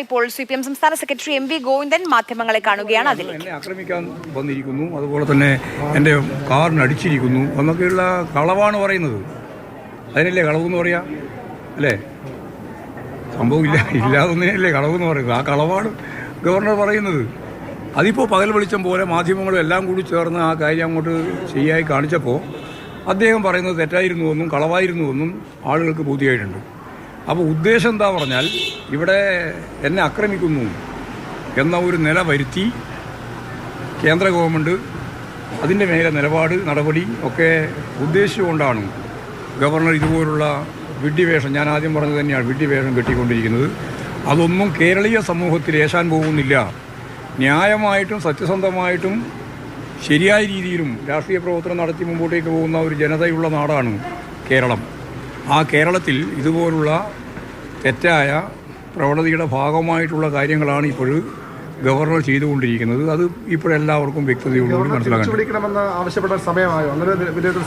ഇപ്പോൾ C P M സംസ്ഥാന secretary M V Govindan മാധ്യമങ്ങളെ കാണുകയാണ് അതിൽ. ആക്രമിക്കാൻ വന്നിരിക്കുന്നു. അതുപോലെ തന്നെ എന്റെ കാറിന് അടിച്ചിരിക്കുന്നു. എന്നൊക്കെയുള്ള കളവാണ് പറയുന്നത്. അതിനല്ലേ കളവെന്ന് പറയാ? അല്ലേ? സംഭവമില്ല ഇല്ലാതൊന്നിനല്ലേ കളവെന്ന് പറയുന്നത്. ആ കളവാണ് ഗവർണർ പറയുന്നത്. അതിപ്പോൾ പകൽ വെളിച്ചം പോലെ മാധ്യമങ്ങളും എല്ലാം കൂടി ചേർന്ന് ആ കാര്യം അങ്ങോട്ട് ശരിയായി കാണിച്ചപ്പോൾ അദ്ദേഹം പറയുന്നത് തെറ്റായിരുന്നുവെന്നും കളവായിരുന്നുവെന്നും ആളുകൾക്ക് ബോധ്യമായിട്ടുണ്ട്. അപ്പോൾ ഉദ്ദേശം എന്താ പറഞ്ഞാൽ ഇവിടെ എന്നെ ആക്രമിക്കുന്നു എന്ന ഒരു നില വരുത്തി കേന്ദ്ര ഗവൺമെന്റ് അതിന്റെ മേലെ നിലപാട് നടപടി ഒക്കെ ഉദ്ദേശിച്ചുകൊണ്ടാണ് ഗവർണർ ഇതുപോലുള്ള വിഡ്ഢിവേഷം ഞാൻ ആദ്യം പറഞ്ഞത് തന്നെയാണ് വിഡ്ഢിവേഷം കെട്ടിക്കൊണ്ടിരിക്കുന്നത്. അതൊന്നും കേരളീയ സമൂഹത്തിൽ ഏശാൻ പോകുന്നില്ല. ന്യായമായിട്ടും സത്യസന്ധമായിട്ടും ശരിയായ രീതിയിലും രാഷ്ട്രീയ പ്രവർത്തനം നടത്തി മുമ്പോട്ടേക്ക് പോകുന്ന ഒരു ജനതയുള്ള നാടാണ് കേരളം. ആ കേരളത്തിൽ ഇതുപോലുള്ള തെറ്റായ പ്രവണതയുടെ ഭാഗമായിട്ടുള്ള കാര്യങ്ങളാണ് ഇപ്പോൾ ഗവർണർ ചെയ്തുകൊണ്ടിരിക്കുന്നത്. അത് ഇപ്പോഴെല്ലാവർക്കും വ്യക്തതയോടുകൂടി വിലയിരുത്തൽ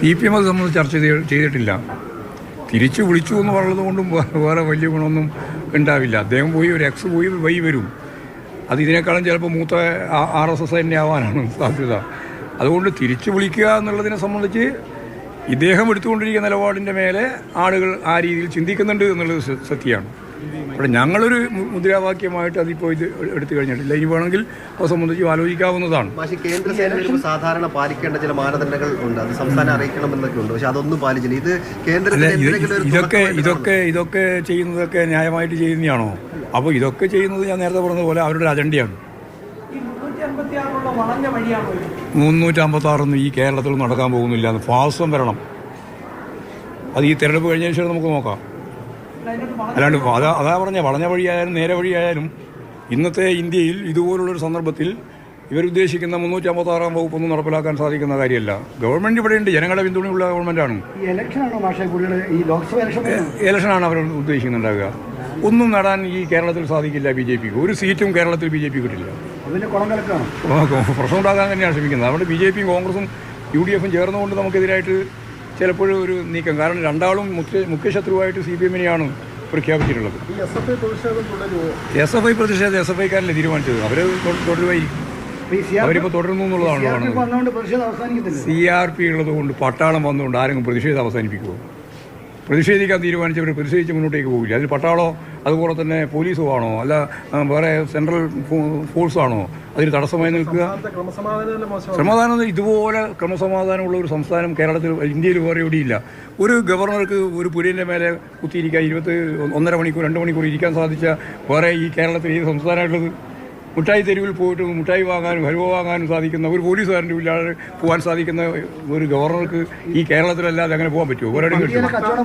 സി പി എം അത് സംബന്ധിച്ച് ചർച്ച ചെയ്ത- ചെയ്തിട്ടില്ല. തിരിച്ചു വിളിച്ചു എന്ന് പറയുന്നത് കൊണ്ടും വേറെ വലിയ ഗുണമൊന്നും ഉണ്ടാവില്ല. അദ്ദേഹം പോയി ഒരു എക്സ് പോയി വൈ വരും. അത് ഇതിനേക്കാളും ചിലപ്പോൾ മൂത്ത ആർ എസ് എസ് തന്നെ ആവാനാണ് സാധ്യത. അതുകൊണ്ട് തിരിച്ചു വിളിക്കുക എന്നുള്ളതിനെ സംബന്ധിച്ച് ഇദ്ദേഹം എടുത്തുകൊണ്ടിരിക്കുന്ന നിലപാടിന്റെ മേലെ ആളുകൾ ആ രീതിയിൽ ചിന്തിക്കുന്നുണ്ട് എന്നുള്ളത് സത്യമാണ്. അവിടെ ഞങ്ങളൊരു മുദ്രാവാക്യമായിട്ട് അതിപ്പോൾ ഇത് എടുത്തു കഴിഞ്ഞിട്ടില്ല. ഇനി വേണമെങ്കിൽ അത് സംബന്ധിച്ച് ആലോചിക്കാവുന്നതാണ്. പക്ഷേ കേന്ദ്ര സേനകൾ സാധാരണ പാലിക്കേണ്ട ചില മാനദണ്ഡങ്ങൾ ഉണ്ട്. അത് സംസ്ഥാനം അറിയിക്കണമെന്നൊക്കെ ഉണ്ട്. പക്ഷെ അതൊന്നും പാലിച്ചില്ല. ഇത് കേന്ദ്ര ഇതൊക്കെ ഇതൊക്കെ ഇതൊക്കെ ചെയ്യുന്നതൊക്കെ ന്യായമായിട്ട് ചെയ്യുന്നതാണോ അപ്പോൾ ഇതൊക്കെ ചെയ്യുന്നത് ഞാൻ നേരത്തെ പറഞ്ഞതുപോലെ പോലെ അവരുടെ അജണ്ടയാണ്. മുന്നൂറ്റി അമ്പത്തി ആറൊന്നും ഈ കേരളത്തിൽ നടക്കാൻ പോകുന്നില്ല. എന്ന് ഫാസം വരണം. അത് ഈ തെരഞ്ഞെടുപ്പ് കഴിഞ്ഞതിന് ശേഷം നമുക്ക് നോക്കാം. അല്ലാണ്ട് അതാ അതാ പറഞ്ഞ വളഞ്ഞ വഴിയായാലും നേരെ വഴിയായാലും ഇന്നത്തെ ഇന്ത്യയിൽ ഇതുപോലുള്ളൊരു സന്ദർഭത്തിൽ ഇവരുദ്ദേശിക്കുന്ന മുന്നൂറ്റി അമ്പത്തി ആറാം വകുപ്പൊന്നും നടപ്പിലാക്കാൻ സാധിക്കുന്ന കാര്യമല്ല. ഗവൺമെന്റ് ഇവിടെയുണ്ട്. ജനങ്ങളുടെ പിന്തുണയുള്ള ഗവൺമെന്റാണ്. ഇലക്ഷനാണോ അവർ ഉദ്ദേശിക്കുന്നുണ്ടാകുക ഒന്നും നേടാൻ ഈ കേരളത്തിൽ സാധിക്കില്ല ബി ജെ പിക്ക്. ഒരു സീറ്റും കേരളത്തിൽ ബി ജെ പി കിട്ടില്ല. പ്രശ്നം ഉണ്ടാകാൻ തന്നെയാണ് ശ്രമിക്കുന്നത്. അതുകൊണ്ട് ബി ജെ പിയും കോൺഗ്രസും യു ഡി എഫും ചേർന്നുകൊണ്ട് നമുക്കെതിരായിട്ട് ചിലപ്പോഴും ഒരു നീക്കം. കാരണം രണ്ടാളും മുഖ്യ മുഖ്യശത്രുവായിട്ട് സി പി എമ്മിനെയാണ് പ്രഖ്യാപിച്ചിട്ടുള്ളത്. എസ് എഫ് ഐ പ്രതിഷേധം എസ് എഫ് ഐക്കാരല്ലേ തീരുമാനിച്ചത്? അവർ തുടരുമായിരിക്കും അവരിപ്പോൾ തുടരുന്നു എന്നുള്ളതാണ് സി ആർ പി ഉള്ളത് കൊണ്ട് പട്ടാളം വന്നുകൊണ്ട് ആരെങ്കിലും പ്രതിഷേധം അവസാനിപ്പിക്കുമോ പ്രതിഷേധിക്കാൻ തീരുമാനിച്ചവർ പ്രതിഷേധിച്ച് മുന്നോട്ടേക്ക് പോകില്ല? അതിൽ പട്ടാളോ അതുപോലെ തന്നെ പോലീസുമാണോ? അല്ല വേറെ സെൻട്രൽ ഫോഴ്സാണോ? അതിന് തടസ്സമായി നിൽക്കുക? സമാധാനം ക്രമസമാധാനം ഇതുപോലെ ക്രമസമാധാനമുള്ള ഒരു സംസ്ഥാനം കേരളത്തിൽ ഇന്ത്യയിൽ വേറെ എവിടെയില്ല. ഒരു ഗവർണർക്ക് ഒരു പുരേന്റെ മേലെ കുത്തിയിരിക്കാൻ ഇരുപത്തി ഒന്നര മണിക്കൂർ രണ്ട് മണിക്കൂർ ഇരിക്കാൻ സാധിച്ച വേറെ ഈ കേരളത്തിൽ ഏത് സംസ്ഥാനമായിട്ടുള്ളത്? മുട്ടായി തെരുവിൽ പോയിട്ട് മുട്ടായി വാങ്ങാനും ഹലുവ വാങ്ങാനും സാധിക്കുന്ന ഒരു പോലീസുകാരന്റെ ഇല്ലാതെ പോകാൻ സാധിക്കുന്ന ഒരു ഗവർണർക്ക് ഈ കേരളത്തിലല്ലാതെ അങ്ങനെ പോകാൻ പറ്റുമോ? ഒരിടം